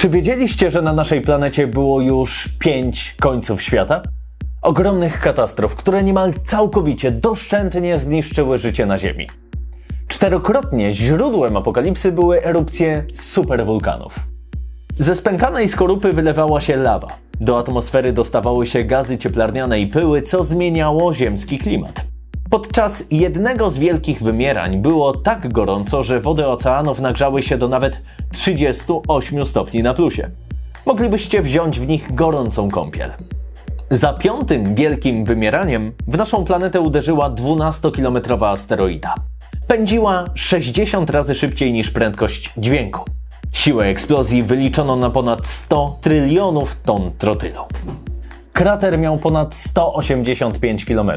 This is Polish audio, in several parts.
Czy wiedzieliście, że na naszej planecie było już pięć końców świata? Ogromnych katastrof, które niemal całkowicie doszczętnie zniszczyły życie na Ziemi. Czterokrotnie źródłem apokalipsy były erupcje superwulkanów. Ze spękanej skorupy wylewała się lawa. Do atmosfery dostawały się gazy cieplarniane i pyły, co zmieniało ziemski klimat. Podczas jednego z wielkich wymierań było tak gorąco, że wody oceanów nagrzały się do nawet 38 stopni na plusie. Moglibyście wziąć w nich gorącą kąpiel. Za piątym wielkim wymieraniem w naszą planetę uderzyła 12-kilometrowa asteroida. Pędziła 60 razy szybciej niż prędkość dźwięku. Siłę eksplozji wyliczono na ponad 100 trylionów ton trotylu. Krater miał ponad 185 km.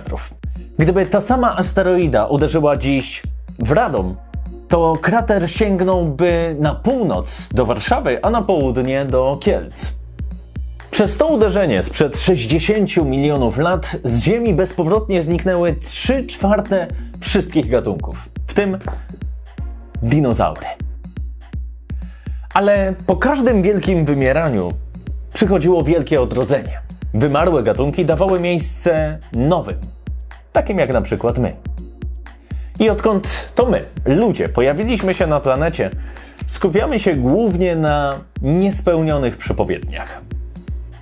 Gdyby ta sama asteroida uderzyła dziś w Radom, to krater sięgnąłby na północ do Warszawy, a na południe do Kielc. Przez to uderzenie sprzed 60 milionów lat z Ziemi bezpowrotnie zniknęły 3 czwarte wszystkich gatunków, w tym dinozaury. Ale po każdym wielkim wymieraniu przychodziło wielkie odrodzenie. Wymarłe gatunki dawały miejsce nowym, takim jak na przykład my. I odkąd to my, ludzie, pojawiliśmy się na planecie, skupiamy się głównie na niespełnionych przepowiedniach.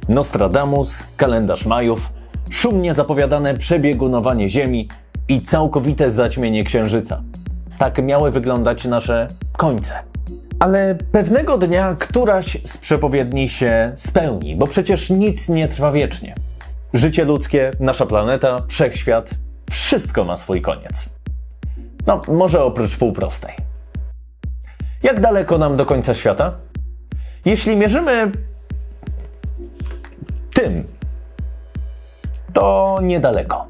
Nostradamus, kalendarz Majów, szumnie zapowiadane przebiegunowanie Ziemi i całkowite zaćmienie Księżyca. Tak miały wyglądać nasze końce. Ale pewnego dnia któraś z przepowiedni się spełni, bo przecież nic nie trwa wiecznie. Życie ludzkie, nasza planeta, wszechświat, wszystko ma swój koniec. No, może oprócz półprostej. Jak daleko nam do końca świata? Jeśli mierzymy tym, to niedaleko.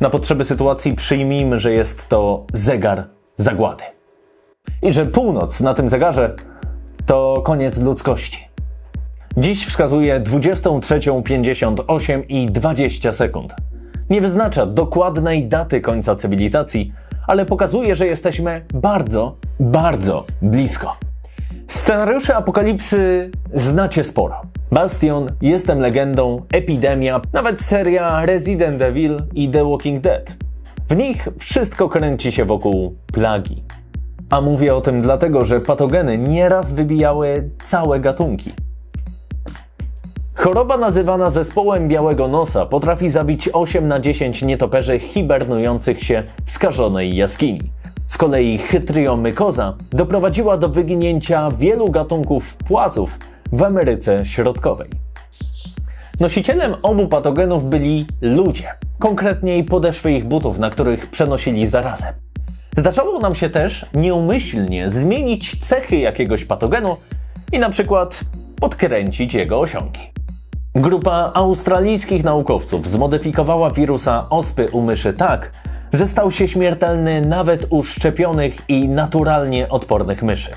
Na potrzeby sytuacji przyjmijmy, że jest to zegar zagłady. I że północ na tym zegarze to koniec ludzkości. Dziś wskazuje 23.58 i 20 sekund. Nie wyznacza dokładnej daty końca cywilizacji, ale pokazuje, że jesteśmy bardzo, bardzo blisko. Scenariusze apokalipsy znacie sporo. Bastion, Jestem legendą, Epidemia, nawet seria Resident Evil i The Walking Dead. W nich wszystko kręci się wokół plagi. A mówię o tym dlatego, że patogeny nieraz wybijały całe gatunki. Choroba nazywana zespołem białego nosa potrafi zabić 8 na 10 nietoperzy hibernujących się w skażonej jaskini. Z kolei chytriomykoza doprowadziła do wyginięcia wielu gatunków płazów w Ameryce Środkowej. Nosicielem obu patogenów byli ludzie, konkretniej podeszwy ich butów, na których przenosili zarazę. Zdarzało nam się też nieumyślnie zmienić cechy jakiegoś patogenu i na przykład podkręcić jego osiągi. Grupa australijskich naukowców zmodyfikowała wirusa ospy u myszy tak, że stał się śmiertelny nawet u szczepionych i naturalnie odpornych myszy.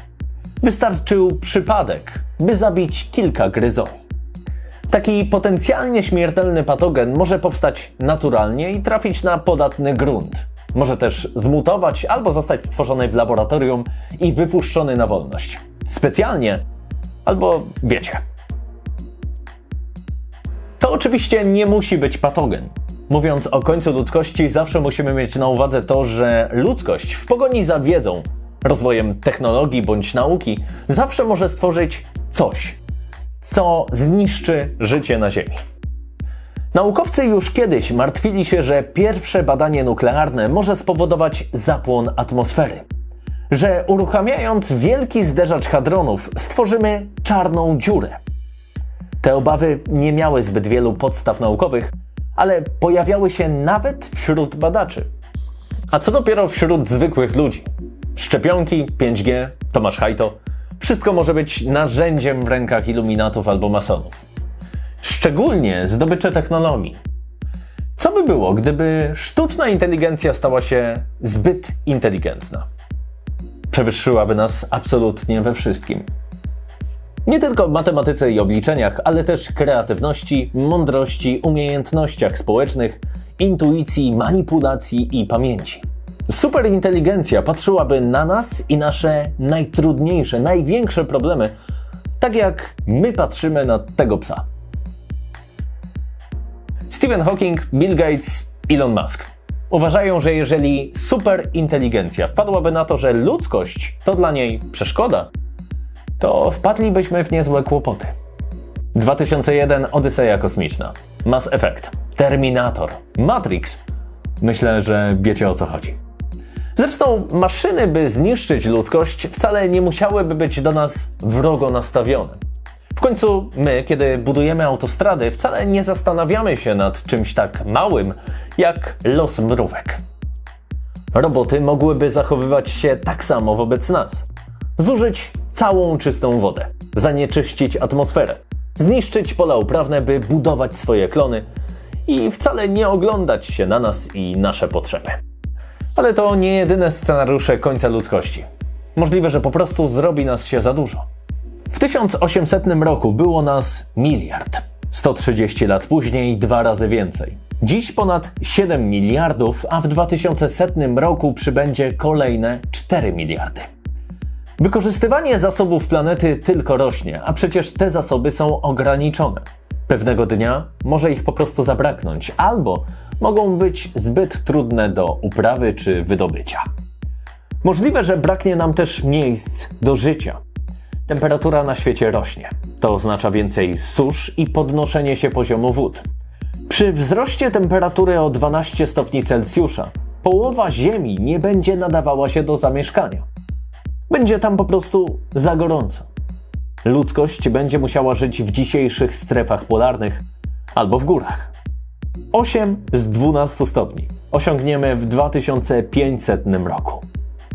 Wystarczył przypadek, by zabić kilka gryzoni. Taki potencjalnie śmiertelny patogen może powstać naturalnie i trafić na podatny grunt. Może też zmutować albo zostać stworzony w laboratorium i wypuszczony na wolność. Specjalnie, albo wiecie. To oczywiście nie musi być patogen. Mówiąc o końcu ludzkości, zawsze musimy mieć na uwadze to, że ludzkość w pogoni za wiedzą, rozwojem technologii bądź nauki, zawsze może stworzyć coś, co zniszczy życie na Ziemi. Naukowcy już kiedyś martwili się, że pierwsze badanie nuklearne może spowodować zapłon atmosfery. Że uruchamiając wielki zderzacz hadronów stworzymy czarną dziurę. Te obawy nie miały zbyt wielu podstaw naukowych, ale pojawiały się nawet wśród badaczy. A co dopiero wśród zwykłych ludzi? Szczepionki, 5G, Tomasz Hajto. Wszystko może być narzędziem w rękach iluminatów albo masonów. Szczególnie zdobycze technologii. Co by było, gdyby sztuczna inteligencja stała się zbyt inteligentna? Przewyższyłaby nas absolutnie we wszystkim. Nie tylko w matematyce i obliczeniach, ale też kreatywności, mądrości, umiejętnościach społecznych, intuicji, manipulacji i pamięci. Superinteligencja patrzyłaby na nas i nasze najtrudniejsze, największe problemy Tak jak my patrzymy na tego psa. Stephen Hawking, Bill Gates, Elon Musk uważają, że jeżeli superinteligencja wpadłaby na to, że ludzkość to dla niej przeszkoda, to wpadlibyśmy w niezłe kłopoty. 2001 Odyseja Kosmiczna, Mass Effect, Terminator, Matrix. Myślę, że wiecie o co chodzi. Zresztą maszyny, by zniszczyć ludzkość, wcale nie musiałyby być do nas wrogo nastawione. W końcu my, kiedy budujemy autostrady, wcale nie zastanawiamy się nad czymś tak małym jak los mrówek. Roboty mogłyby zachowywać się tak samo wobec nas. Zużyć całą czystą wodę, zanieczyścić atmosferę, zniszczyć pola uprawne, by budować swoje klony i wcale nie oglądać się na nas i nasze potrzeby. Ale to nie jedyne scenariusze końca ludzkości. Możliwe, że po prostu zrobi nas się za dużo. W 1800 roku było nas miliard. 130 lat później dwa razy więcej. Dziś ponad 7 miliardów, a w 2100 roku przybędzie kolejne 4 miliardy. Wykorzystywanie zasobów planety tylko rośnie, a przecież te zasoby są ograniczone. Pewnego dnia może ich po prostu zabraknąć, albo mogą być zbyt trudne do uprawy czy wydobycia. Możliwe, że braknie nam też miejsc do życia. Temperatura na świecie rośnie. To oznacza więcej susz i podnoszenie się poziomu wód. Przy wzroście temperatury o 12 stopni Celsjusza połowa Ziemi nie będzie nadawała się do zamieszkania. Będzie tam po prostu za gorąco. Ludzkość będzie musiała żyć w dzisiejszych strefach polarnych albo w górach. 8 z 12 stopni osiągniemy w 2500 roku.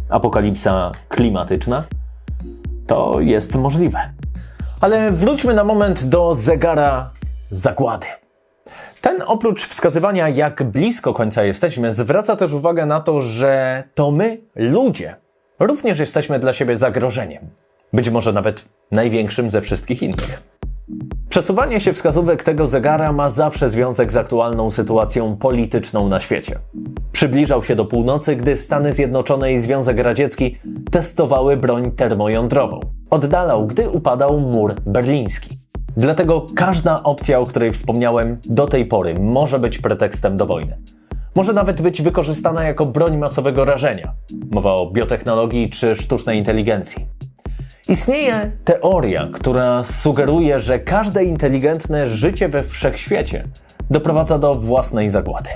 Apokalipsa klimatyczna? To jest możliwe. Ale wróćmy na moment do zegara zagłady. Ten oprócz wskazywania, jak blisko końca jesteśmy, zwraca też uwagę na to, że to my, ludzie, również jesteśmy dla siebie zagrożeniem. Być może nawet największym ze wszystkich innych. Przesuwanie się wskazówek tego zegara ma zawsze związek z aktualną sytuacją polityczną na świecie. Przybliżał się do północy, gdy Stany Zjednoczone i Związek Radziecki testowały broń termojądrową. Oddalał, gdy upadał mur berliński. Dlatego każda opcja, o której wspomniałem do tej pory, może być pretekstem do wojny. Może nawet być wykorzystana jako broń masowego rażenia. Mowa o biotechnologii czy sztucznej inteligencji. Istnieje teoria, która sugeruje, że każde inteligentne życie we wszechświecie doprowadza do własnej zagłady.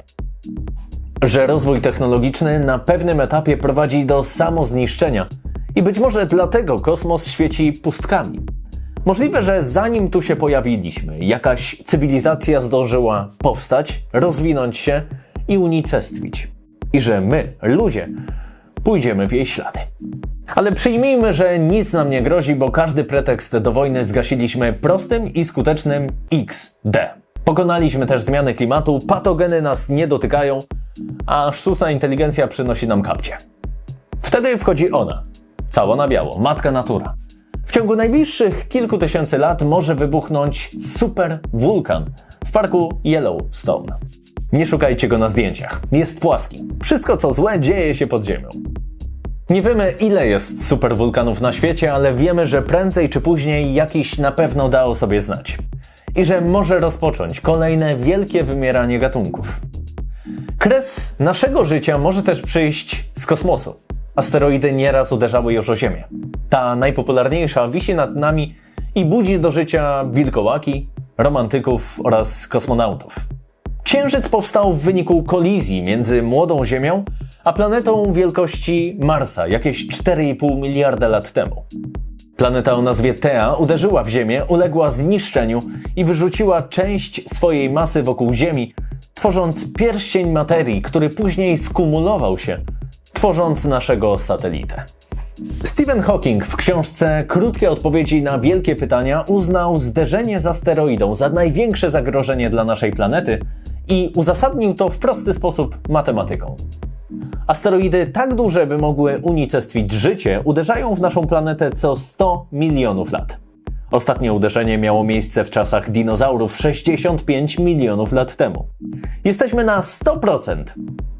Że rozwój technologiczny na pewnym etapie prowadzi do samozniszczenia i być może dlatego kosmos świeci pustkami. Możliwe, że zanim tu się pojawiliśmy, jakaś cywilizacja zdążyła powstać, rozwinąć się i unicestwić. I że my, ludzie, pójdziemy w jej ślady. Ale przyjmijmy, że nic nam nie grozi, bo każdy pretekst do wojny zgasiliśmy prostym i skutecznym XD. Pokonaliśmy też zmiany klimatu, patogeny nas nie dotykają, a sztuczna inteligencja przynosi nam kapcie. Wtedy wchodzi ona, cała na biało, matka natura. W ciągu najbliższych kilku tysięcy lat może wybuchnąć super wulkan w parku Yellowstone. Nie szukajcie go na zdjęciach. Jest płaski. Wszystko co złe dzieje się pod ziemią. Nie wiemy ile jest superwulkanów na świecie, ale wiemy, że prędzej czy później jakiś na pewno da o sobie znać. I że może rozpocząć kolejne wielkie wymieranie gatunków. Kres naszego życia może też przyjść z kosmosu. Asteroidy nieraz uderzały już o Ziemię. Ta najpopularniejsza wisi nad nami i budzi do życia wilkołaki, romantyków oraz kosmonautów. Księżyc powstał w wyniku kolizji między młodą Ziemią a planetą wielkości Marsa jakieś 4,5 miliarda lat temu. Planeta o nazwie Tea uderzyła w Ziemię, uległa zniszczeniu i wyrzuciła część swojej masy wokół Ziemi, tworząc pierścień materii, który później skumulował się, tworząc naszego satelitę. Stephen Hawking w książce Krótkie odpowiedzi na wielkie pytania uznał zderzenie z asteroidą za największe zagrożenie dla naszej planety i uzasadnił to w prosty sposób matematyką. Asteroidy tak duże, by mogły unicestwić życie, uderzają w naszą planetę co 100 milionów lat. Ostatnie uderzenie miało miejsce w czasach dinozaurów 65 milionów lat temu. Jesteśmy na 100%,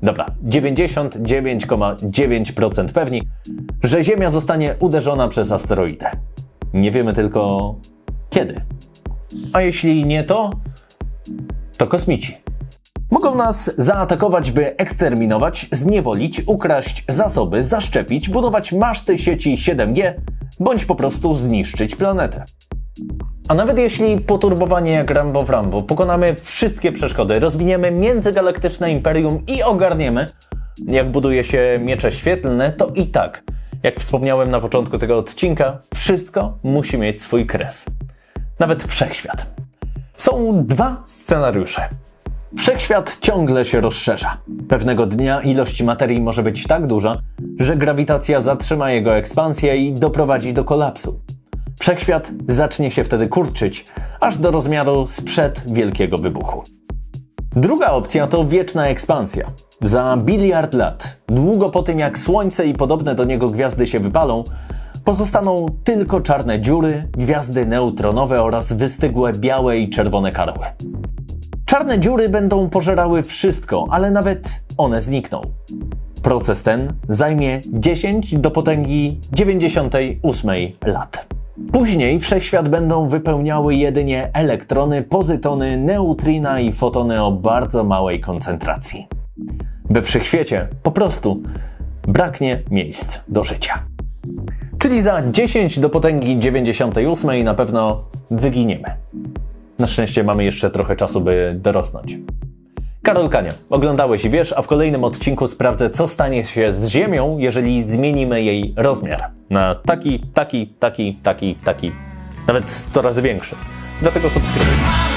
dobra, 99,9% pewni, że Ziemia zostanie uderzona przez asteroidę. Nie wiemy tylko kiedy. A jeśli nie to, to kosmici. Mogą nas zaatakować, by eksterminować, zniewolić, ukraść zasoby, zaszczepić, budować maszty sieci 7G, bądź po prostu zniszczyć planetę. A nawet jeśli poturbowanie jak Rambo w Rambo pokonamy wszystkie przeszkody, rozwiniemy międzygalaktyczne imperium i ogarniemy, jak buduje się miecze świetlne, to i tak, jak wspomniałem na początku tego odcinka, wszystko musi mieć swój kres. Nawet wszechświat. Są dwa scenariusze. Wszechświat ciągle się rozszerza. Pewnego dnia ilość materii może być tak duża, że grawitacja zatrzyma jego ekspansję i doprowadzi do kolapsu. Wszechświat zacznie się wtedy kurczyć, aż do rozmiaru sprzed Wielkiego Wybuchu. Druga opcja to wieczna ekspansja. Za biliard lat, długo po tym jak Słońce i podobne do niego gwiazdy się wypalą, pozostaną tylko czarne dziury, gwiazdy neutronowe oraz wystygłe białe i czerwone karły. Czarne dziury będą pożerały wszystko, ale nawet one znikną. Proces ten zajmie 10 do potęgi 98 lat. Później wszechświat będą wypełniały jedynie elektrony, pozytony, neutrina i fotony o bardzo małej koncentracji. We wszechświecie po prostu braknie miejsc do życia. Czyli za 10 do potęgi 98 na pewno wyginiemy. Na szczęście mamy jeszcze trochę czasu, by dorosnąć. Karol Kania, oglądałeś i wiesz, a w kolejnym odcinku sprawdzę, co stanie się z Ziemią, jeżeli zmienimy jej rozmiar. Na taki, taki, taki, taki, taki, nawet 100 razy większy. Dlatego subskrybuj.